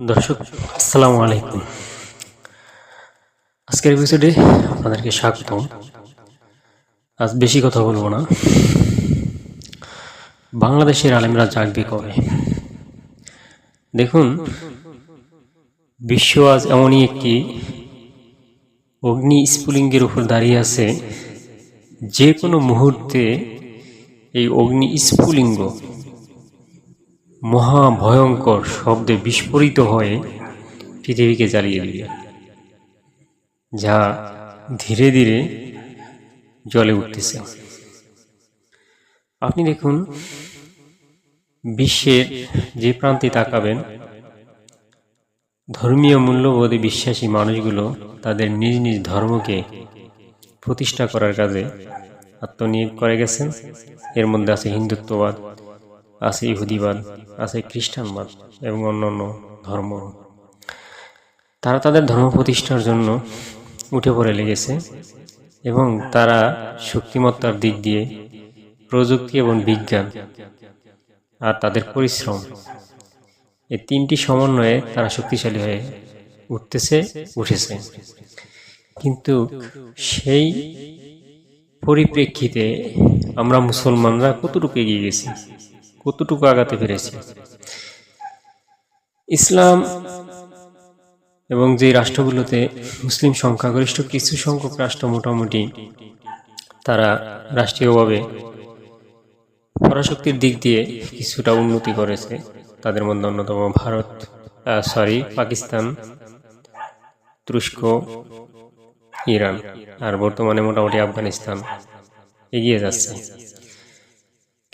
দর্শক, আসসালামু আলাইকুম। আজকের এপিসোডে আপনাদেরকে স্বাগত আজ বেশি কথা বলব না। বাংলাদেশের আলেমরা জাগবে কবে? দেখুন, বিশ্ব আজ এমনই একটি অগ্নি স্ফুলিঙ্গের উপর দাঁড়িয়ে আছে। যে কোনো মুহূর্তে এই অগ্নি স্ফুলিঙ্গ মহা ভয়ঙ্কর শব্দে বিস্ফোরিত হয়ে পৃথিবীকে জ্বালিয়ে দিবে যা ধীরে ধীরে জলে উঠতেছে। আপনি দেখুন, বিশ্বের যে প্রান্তে তাকাবেন, ধর্মীয় মূল্যবোধে বিশ্বাসী মানুষগুলো তাদের নিজ নিজ ধর্মকে প্রতিষ্ঠা করার কাজে আত্মনিয়োগ করে গেছেন। এর মধ্যে আছে হিন্দুত্ববাদ আছে ইহুদিবাদ, আছে খ্রিস্টানবাদ এবং অন্যান্য ধর্ম। তারা তাদের ধর্ম প্রতিষ্ঠার জন্য উঠে পড়ে লেগেছে এবং তারা শক্তিমত্তার দিক দিয়ে প্রযুক্তি এবং বিজ্ঞান আর তাদের পরিশ্রম এই তিনটি সমন্বয়ে তারা শক্তিশালী হয়ে উঠতেছে, উঠেছে। কিন্তু সেই পরিপ্রেক্ষিতে আমরা মুসলমানরা কতটুকু এগিয়ে গেছি? কতটুকু আগাতে পেরেছি ইসলাম এবং যে রাষ্ট্রগুলোতে মুসলিম সংখ্যাগরিষ্ঠ কিছু সংখ্যক রাষ্ট্র মোটামুটি তারা রাষ্ট্রীয়ভাবে পরাশক্তির দিক দিয়ে কিছুটা উন্নতি করেছে। তাদের মধ্যে অন্যতম ভারত সরি পাকিস্তান, তুরস্ক, ইরান, আর বর্তমানে মোটামুটি আফগানিস্তান এগিয়ে যাচ্ছে।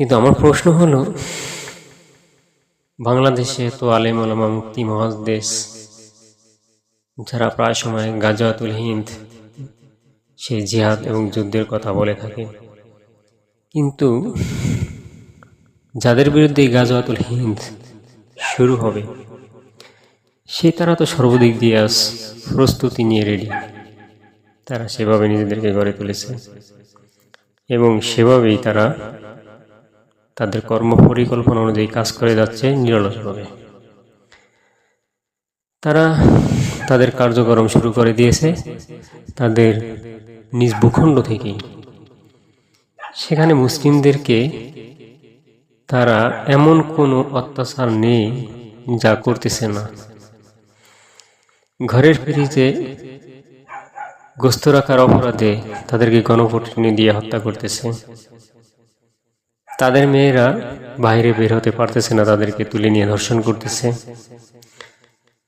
কিন্তু আমার প্রশ্ন হলো, বাংলাদেশে তো আলেম আলামা মুক্তি মহাজ দেশ যারা প্রায় সময় গাজাতুল হিন্দ, সে জিহাদ এবং যুদ্ধের কথা বলে থাকে। কিন্তু যাদের বিরুদ্ধে গাজাতুল হিন্দ শুরু হবে, সে তারা তো সর্বদিক দিয়ে আজ প্রস্তুতি নিয়ে রেডি তারা সেভাবে নিজেদেরকে গড়ে তুলেছে এবং সেভাবেই তারা তাদের কর্ম পরিকল্পনা অনুযায়ী কাজ করে যাচ্ছে নিরলসভাবে। তারা তাদের কার্যক্রম শুরু করে দিয়েছে তাদের নিজ ভূখণ্ড থেকেই। সেখানে মুসলিমদেরকে তারা এমন কোনো অত্যাচার নেই যা করতেছে না। ঘরের ফিরিতে গোস্ত রাখার অপরাধে তাদেরকে গণপটনি দিয়ে হত্যা করতেছে। তাদের মেয়েরা বাইরে বের হতে পারতেছে না, তাদেরকে তুলে নিয়ে ধর্ষণ করতেছে।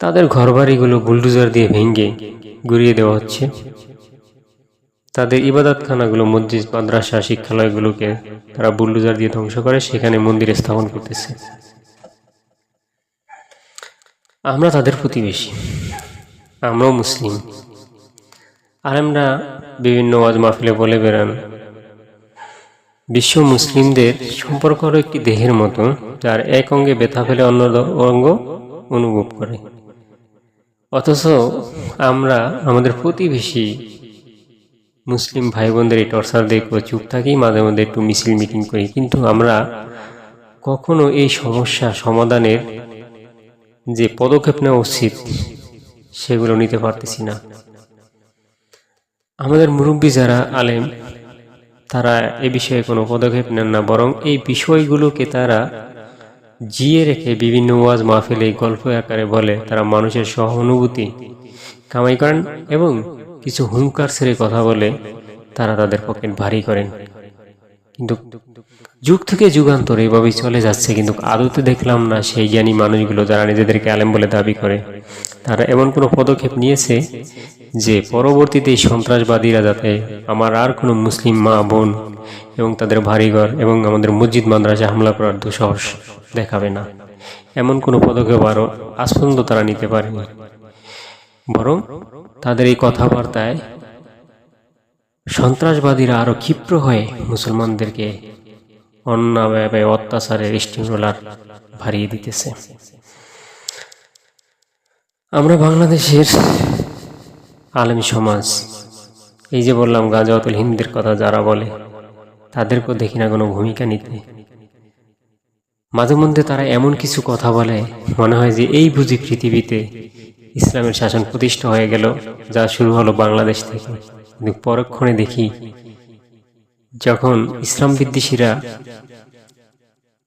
তাদের ঘরবাড়িগুলো বুলডুজার দিয়ে ভেঙে গুড়িয়ে দেওয়া হচ্ছে। তাদের ইবাদতখানাগুলো, মসজিদ, মাদ্রাসা, শিক্ষালয়গুলোকে তারা বুলডুজার দিয়ে ধ্বংস করে, সেখানে মন্দির স্থাপন করতেছে। আমরা তাদের প্রতিবেশী। আমরাও মুসলিম। আর আমরা বিভিন্ন ওয়াজ মাহফিলে বলে বেড়ান বিশ্ব মুসলিমদের সম্পর্ক হলো একটি দেহের মতো, যার এক অঙ্গে ব্যথা ফেলে অন্য অঙ্গ অনুভব করে। অথচ আমরা, আমাদের প্রতিবেশী মুসলিম ভাই বোনদের এই টর্চার দেখব চুপ থাকি, মাঝে মধ্যে একটু মিছিল মিটিং করি, কিন্তু আমরা কখনো এই সমস্যা সমাধানের যে পদক্ষেপ নেওয়া উচিত, সেগুলো নিতে পারতেছি না। আমাদের মুরব্বী যারা আলেম তারা এ বিষয়ে কোনো পদক্ষেপ নেন না, বরং এই বিষয়গুলোকে তারা জিয়ে রেখে বিভিন্ন ওয়াজ মাহফিলে গল্প আকারে বলে। তারা মানুষের সহানুভূতি কামাই করেন এবং কিছু হুঙ্কার ছেড়ে কথা বলে তারা তাদের পকেট ভারী করেন। কিন্তু যুগ থেকে যুগান্তর এভাবেই চলে যাচ্ছে, কিন্তু আদতে দেখলাম না সেই জ্ঞানী মানুষগুলো যারা নিজেদেরকে আলেম বলে দাবি করে। তারা এমন কোনো পদক্ষেপ নিয়েছে যে পরবর্তীতে এই সন্ত্রাসবাদীরা যাতে আমার আর কোনো মুসলিম মা, বোন এবং তাদের ভারীঘর এবং আমাদের মসজিদ মাদ্রাসা হামলা করার দুঃসাহস দেখাবে না। এমন কোনো পদক্ষেপ আরও পর্যন্ত তারা নিতে পারেনি। বরং তাদের এই কথাবার্তায় সন্ত্রাসবাদীরা আরও ক্ষিপ্র হয়ে মুসলমানদেরকে অন্যায় অত্যাচারের স্টিম রোলার ভারিয়ে দিতেছে। আমরা বাংলাদেশের আলেম সমাজ। এই যে বললাম, গাজাওয়াতুল হিন্দের কথা যারা বলে, তাদেরকেও দেখি না কোনো ভূমিকা নিতে। মাঝে মধ্যে তারা এমন কিছু কথা বলে, মনে হয় যে এই বুঝি পৃথিবীতে ইসলামের শাসন প্রতিষ্ঠা হয়ে গেল, যা শুরু হলো বাংলাদেশ থেকে। কিন্তু পরক্ষণে দেখি, যখন ইসলাম বিদ্বেষীরা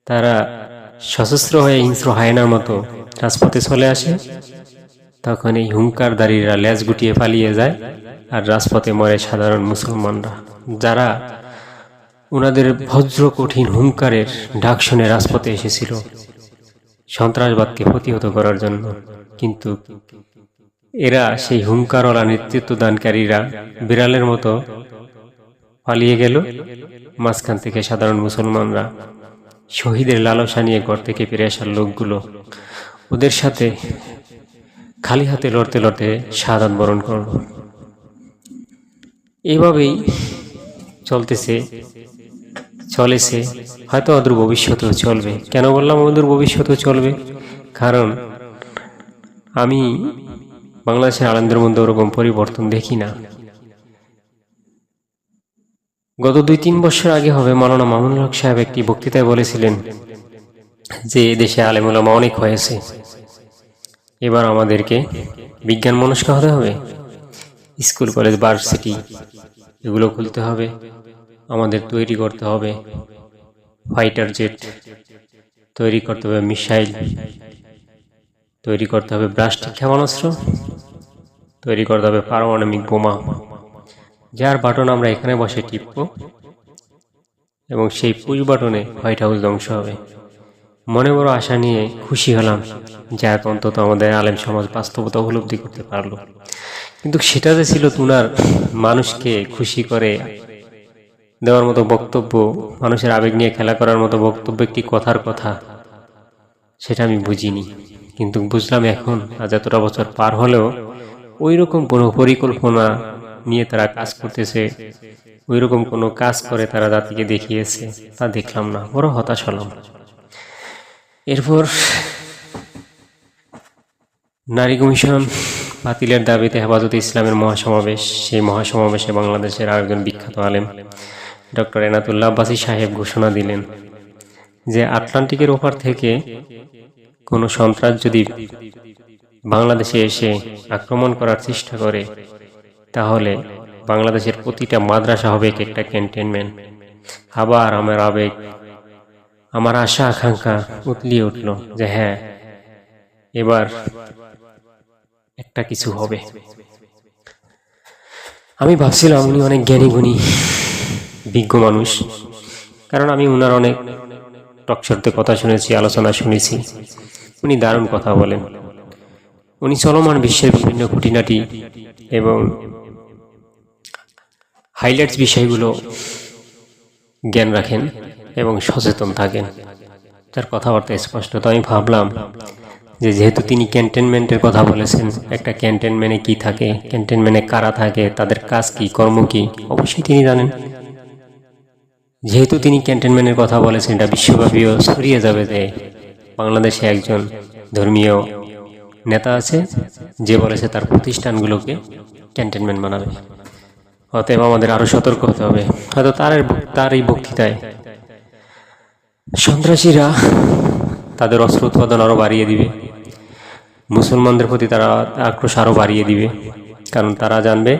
তারা সশস্ত্র হয়ে হিংস্র হায়নার মতো রাজপথে চলে আসে তখন এই হুঙ্কারদারীরা লেজ গুটিয়ে পালিয়ে যায় আর রাজপথে মরে সাধারণ মুসলমানরা, যারা ওনাদের ভজ্র কঠিন হুঙ্কারের ডাক শুনে রাজপথে এসেছিল সন্ত্রাসবাদকে প্রতিহত করার জন্য। কিন্তু এরা সেই হুঙ্কারওয়ালা নেতৃত্ব দানকারীরা বিড়ালের মতো পালিয়ে গেল। মাঝখান থেকে সাধারণ মুসলমানরা শহীদের লালসা নিয়ে ঘর থেকে ফিরে আসার লোকগুলো ওদের সাথে খালি হাতে লড়তে লড়তে শাহাদ বরণ করল। এভাবেই চলতেছে, চলেছে। হয়তো অদূর ভবিষ্যতেও চলবে। কেন বললাম অদূর ভবিষ্যতেও চলবে? কারণ আমি বাংলাদেশের আনন্দের মধ্যে ওরকম পরিবর্তন দেখি না। গত দুই তিন বছর আগে হবে মালানা মামুনুল হক সাহেব একটি বক্তৃতায় বলেছিলেন যে দেশে আলেমুলামা অনেক হয়েছে। এবার আমাদেরকে বিজ্ঞান মনস্ক হতে হবে। স্কুল, কলেজ, ভার্সিটি, এগুলো খুলতে হবে। আমাদের তৈরি করতে হবে ফাইটার জেট। তৈরি করতে হবে মিসাইল। তৈরি করতে হবে ব্লাস্টিক ক্ষেপণাস্ত্র। তৈরি করতে হবে পারমাণবিক বোমা। যার বাটন আমরা এখানে বসে টিপব এবং সেই পুশ বাটনে হোয়াইট হাউস ধ্বংস হবে। মনে বড় আশা নিয়ে খুশি হলাম যাক অন্তত আমাদের আলেম সমাজ বাস্তবতা উপলব্ধি করতে পারল। কিন্তু সেটা যে ছিল তুনার মানুষকে খুশি করে দেওয়ার মতো বক্তব্য, মানুষের আবেগ নিয়ে খেলা করার মতো বক্তব্য একটি কথার কথা, সেটা আমি বুঝিনি। কিন্তু বুঝলাম এখন, আজ এতটা বছর পার হলেও ওই রকম কোনো পরিকল্পনা নিয়ে তারা কাজ করতেছে ওই রকম কোনো কাজ করে তারা জাতিকে দেখিয়েছে, তা দেখলাম না, বড় হতাশ হলাম। এরপর নারী কমিশন বাতিলের দাবিতে হেফাজতে ইসলামের মহাসমাবেশ। সেই মহাসমাবেশে বাংলাদেশের আরেকজন বিখ্যাত আলেম, ডক্টর এনাতুল্লাহ আব্বাসী সাহেব ঘোষণা দিলেন যে, আটলান্টিকের ওপার থেকে কোনো সন্ত্রাস যদি বাংলাদেশে এসে আক্রমণ করার চেষ্টা করে, তাহলে বাংলাদেশের প্রতিটা মাদ্রাসা হবে এক একটা ক্যান্টেনমেন্ট। আবার আমার আবেগ আমার আশা, আকাঙ্ক্ষা উতলিয়ে উঠল যে হ্যাঁ এবার একটা কিছু হবে। আমি ভাবছিলাম উনি অনেক জ্ঞানী গুণী, বিজ্ঞ মানুষ, কারণ আমি উনার অনেক টকশরতে কথা শুনেছি, আলোচনা শুনেছি। উনি দারুণ কথা বলেন। উনি চলমান বিশ্বের বিভিন্ন খুঁটিনাটি এবং হাইলাইটস বিষয়গুলো জ্ঞান রাখেন। এবং সচেতন থাকেন। তার কথাবার্তা স্পষ্ট। তো আমি ভাবলাম যে যেহেতু তিনি ক্যান্টেনমেন্টের কথা বলেছেন, একটা ক্যান্টেনমেন্টে কি থাকে, ক্যান্টেনমেন্টে কারা থাকে, তাদের কাজ কি, কর্ম কি, অবশ্যই তিনি জানেন। যেহেতু তিনি ক্যান্টেনমেন্টের কথা বলেছেন, এটা বিশ্বব্যাপীও ছড়িয়ে যাবে যে বাংলাদেশে একজন ধর্মীয় নেতা আছে, যে বলেছে তার প্রতিষ্ঠানগুলোকে ক্যান্টেনমেন্ট বানাবে। অতএব আমাদের আরও সতর্ক হতে হবে। হয়তো তার তার এই বক্তৃতায় সন্ত্রাসীরা তাদের অস্ত্র উৎপাদন আরও বাড়িয়ে দিবে। মুসলমানদের প্রতি তারা আক্রোশ আরও বাড়িয়ে দিবে। কারণ তারা জানবে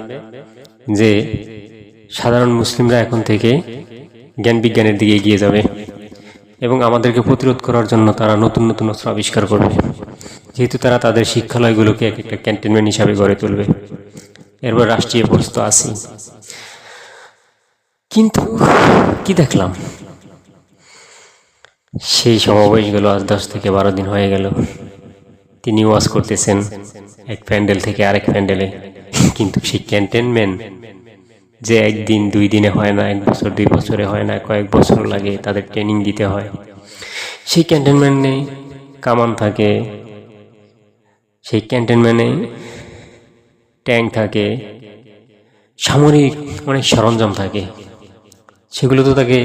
যে সাধারণ মুসলিমরা এখন থেকে জ্ঞান বিজ্ঞানের দিকে এগিয়ে যাবে এবং আমাদেরকে প্রতিরোধ করার জন্য তারা নতুন নতুন অস্ত্র আবিষ্কার করবে। যেহেতু তারা তাদের শিক্ষালয়গুলোকে এক একটা ক্যান্টনমেন্ট হিসাবে গড়ে তুলবে। এরপর রাষ্ট্রীয় প্রস্তুত আসি কিন্তু কি দেখলাম? সেই সমাবেশ সমাবেশগুলো আজ দশ থেকে বারো দিন হয়ে গেল। তিনি ওয়াজ করতেছেন এক প্যান্ডেল থেকে আরেক প্যান্ডেলে। কিন্তু সেই ক্যান্টেনমেন্ট যে একদিন দুই দিনে হয় না, এক বছর, দুই বছরে হয় না, কয়েক বছর লাগে তাদের ট্রেনিং দিতে হয়। সেই ক্যান্টেনমেন্টে কামান থাকে, সেই ক্যান্টেনমেন্টে ট্যাঙ্ক থাকে, সামরিক অনেক সরঞ্জাম থাকে। সেগুলো তো তাকে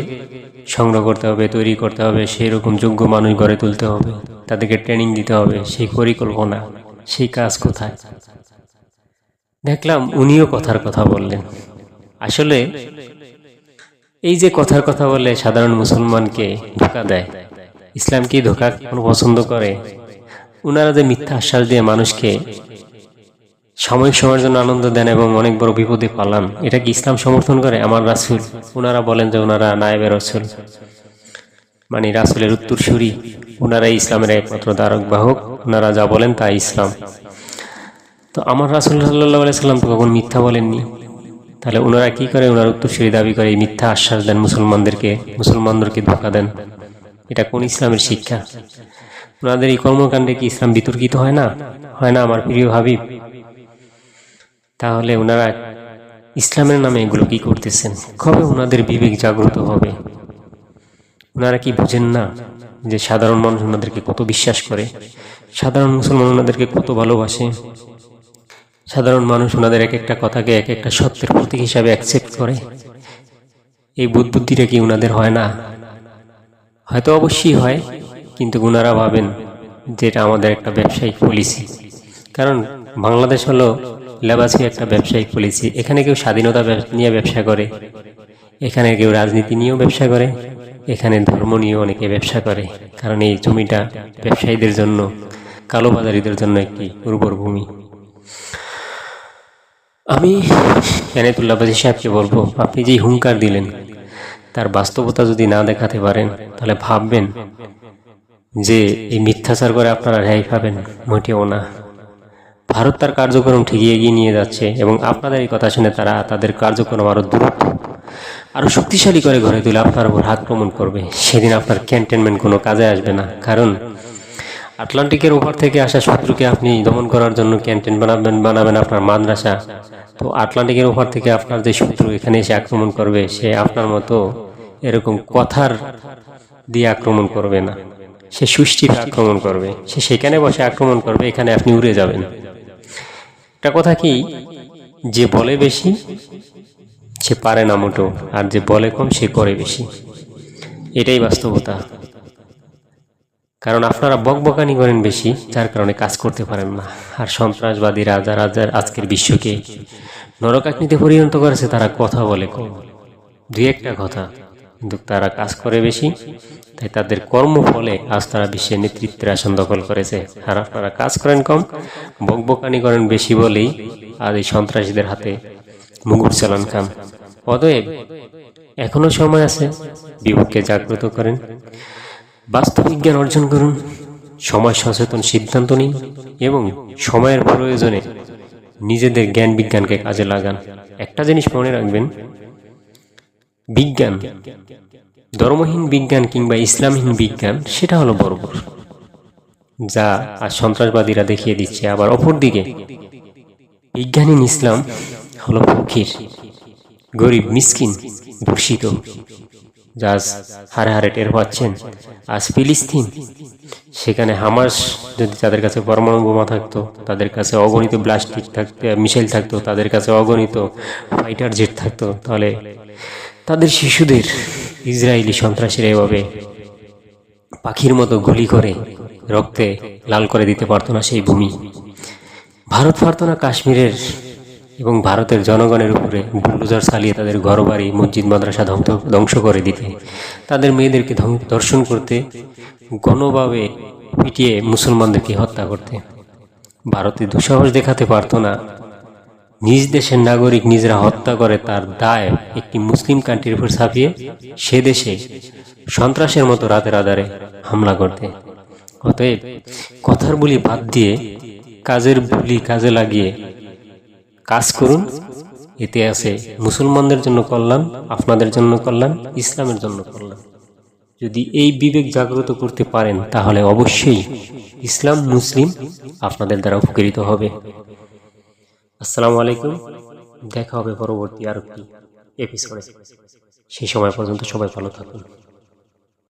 সংগ্রহ করতে হবে, তৈরি করতে হবে সেই রকম যোগ্য মানুষ গড়ে তুলতে হবে, তাদেরকে ট্রেনিং দিতে হবে, সেই পরিকল্পনা, সেই কাজ কোথায়? দেখলাম উনিও কথার কথা বললেন। আসলে এই যে কথার কথা বলে সাধারণ মুসলমানকে ধোকা দেয়, ইসলাম কি ধোকা পছন্দ করে? ওনারা যে মিথ্যা আশ্বাস দিয়ে মানুষকে সাময়িক সময়ের জন্য আনন্দ দেন এবং অনেক বড় বিপদে পালান। এটা কি ইসলাম সমর্থন করে? আমার রাসুল ওনারা বলেন যে ওনারা নায়েবের রসুল। মানে রাসুলের উত্তরসূরি। ওনারাই ইসলামের একমাত্র দ্বারক বাহক। ওনারা যা বলেন তা ইসলাম। তো আমার রাসুল সাল্লাহ সাল্লাম তো কখন মিথ্যা বলেননি? তাহলে ওনারা কি করে? ওনার উত্তরসূরি দাবি করে মিথ্যা আশ্বাস দেন মুসলমানদেরকে মুসলমানদেরকে ধোকা দেন। এটা কোন ইসলামের শিক্ষা? ওনাদের এই কর্মকাণ্ডে কি ইসলাম বিতর্কিত হয় না? হয় না, আমার প্রিয় হাবিব? তাহলে ওনারা ইসলামের নামে এগুলো কি করতেছেন? কবে ওনাদের বিবেক জাগ্রত হবে? ওনারা কি বুঝেন না যে সাধারণ মানুষ ওনাদেরকে কত বিশ্বাস করে? সাধারণ মুসলমান ওনাদেরকে কত ভালোবাসে? সাধারণ মানুষ ওনাদের এক একটা কথাকে এক একটা সত্যের প্রতীক হিসাবে অ্যাকসেপ্ট করে। এই বুদ্ধিটা কি ওনাদের হয় না? হয়তো অবশ্যই হয়, কিন্তু ওনারা ভাবেন যে এটা আমাদের একটা ব্যবসায়িক পলিসি কারণ বাংলাদেশ হলো লেবাসি একটা ব্যবসায়িক পলিসি এখানে কেউ স্বাধীনতা নিয়ে ব্যবসা করে, এখানে কেউ রাজনীতি নিয়েও ব্যবসা করে, এখানে ধর্ম নিয়েও অনেকে ব্যবসা করে। কারণ এই জমিটা ব্যবসায়ীদের জন্য, কালোবাজারিদের জন্য একটি উর্বর ভূমি। আমি এনায়তুল্লাহ বাজি সাহেবকে বলব, আপনি যেই হুঙ্কার দিলেন, তার বাস্তবতা যদি না দেখাতে পারেন, তাহলে ভাববেন যে এই মিথ্যাচার করে আপনারা রেহাই পাবেন, মোটেও না। ভারত তার কার্যক্রম ঠিকই এগিয়ে নিয়ে যাচ্ছে এবং আপনাদের এই কথা শুনে তারা তাদের কার্যক্রম আরও দ্রুত আরও শক্তিশালী করে গড়ে তুলে আপনার উপর আক্রমণ করবে। সেদিন আপনার ক্যান্টেনমেন্ট কোনো কাজে আসবে না। কারণ আটলান্টিকের ওপর থেকে আসা শত্রুকে আপনি দমন করার জন্য ক্যান্টেন বানাবেন বানাবেন আপনার মাদ্রাসা। তো আটলান্টিকের ওপর থেকে আপনার যে শত্রু এখানে এসে আক্রমণ করবে, সে আপনার মতো এরকম কথার দিয়ে আক্রমণ করবে না। সে সুষ্ঠিভাবে আক্রমণ করবে। সে সেখানে বসে আক্রমণ করবে, এখানে আপনি উড়ে যাবেন। একটা কথা কি? যে বলে বেশি, সে পারে না মোটো আর যে বলে কম, সে করে বেশি। এটাই বাস্তবতা। কারণ আপনারা বকবকানি করেন বেশি, যার কারণে কাজ করতে পারেন না। আর সন্ত্রাসবাদীরা, যারা যারা আজকের বিশ্বকে নরকাকৃতি পরিণত করেছে, তারা কথা বলে কম। দুই একটা কথা। কিন্তু তারা কাজ করে বেশি, তাই তাদের কর্মফলে আজ তারা বিশ্বের নেতৃত্বের আসন দখল করেছে। আর আপনারা কাজ করেন কম, বকবকানি করেন বেশি বলেই আজ এই সন্ত্রাসীদের হাতে মুগুর চালান খান। অতএব এখনও সময় আছে বিবেককে জাগ্রত করেন। বাস্তব বিজ্ঞান অর্জন করুন, সমাজ সচেতন সিদ্ধান্ত নিন এবং সময়ের প্রয়োজনে নিজেদের জ্ঞান বিজ্ঞানকে কাজে লাগান। একটা জিনিস মনে রাখবেন বিজ্ঞান। ধর্মহীন বিজ্ঞান কিংবা ইসলামহীন বিজ্ঞান, সেটা হলো বর্বর। যা আর সন্ত্রাসবাদীরা দেখিয়ে দিচ্ছে। আবার অপরদিকে, বিজ্ঞানহীন ইসলাম হলো ফকির, গরিব, মিসকিন, দূষিত, যা হারে হারে টের পাচ্ছেন। আজ ফিলিস্তিন, সেখানে হামাস যদি তাদের কাছে পরমাণু বোমা থাকতো, তাদের কাছে অগণিত ব্লাস্টিক থাকতো, মিসাইল থাকতো, তাদের কাছে অগণিত ফাইটার জেট থাকতো, তাহলে তাদের শিশুদের ইসরায়েলি সন্ত্রাসীরা এভাবে পাখির মতো গুলি করে রক্তে লাল করে দিতে পারতো না সেই ভূমি। ভারত পারত না কাশ্মীরের এবং ভারতের জনগণের উপরে বুলডোজার চালিয়ে তাদের ঘরবাড়ি, মসজিদ, মাদ্রাসা ধ্বংস ধ্বংস করে দিতে। তাদের মেয়েদেরকে ধর্ষণ করতে গণভাবে পিটিয়ে মুসলমানদেরকে হত্যা করতে। ভারতে দুঃসাহস দেখাতে পারতো না নিজ দেশের নাগরিক নিজেরা হত্যা করে তার দায় একটি মুসলিম কান্ট্রির উপর ছাপিয়ে সে দেশে সন্ত্রাসের মতো রাতের আধারে হামলা করতে। অতএব কথার বলি বাদ দিয়ে কাজের বুলি কাজে লাগিয়ে কাজ করুন। এতে আছে মুসলমানদের জন্য কল্যাণ, আপনাদের জন্য কল্যাণ, ইসলামের জন্য কল্যাণ। যদি এই বিবেক জাগ্রত করতে পারেন, তাহলে অবশ্যই ইসলাম মুসলিম আপনাদের দ্বারা উপকৃত হবে। আসসালামু আলাইকুম। দেখা হবে পরবর্তী আর কি এপিসোডে সেই সময় পর্যন্ত সবাই ভালো থাকুন।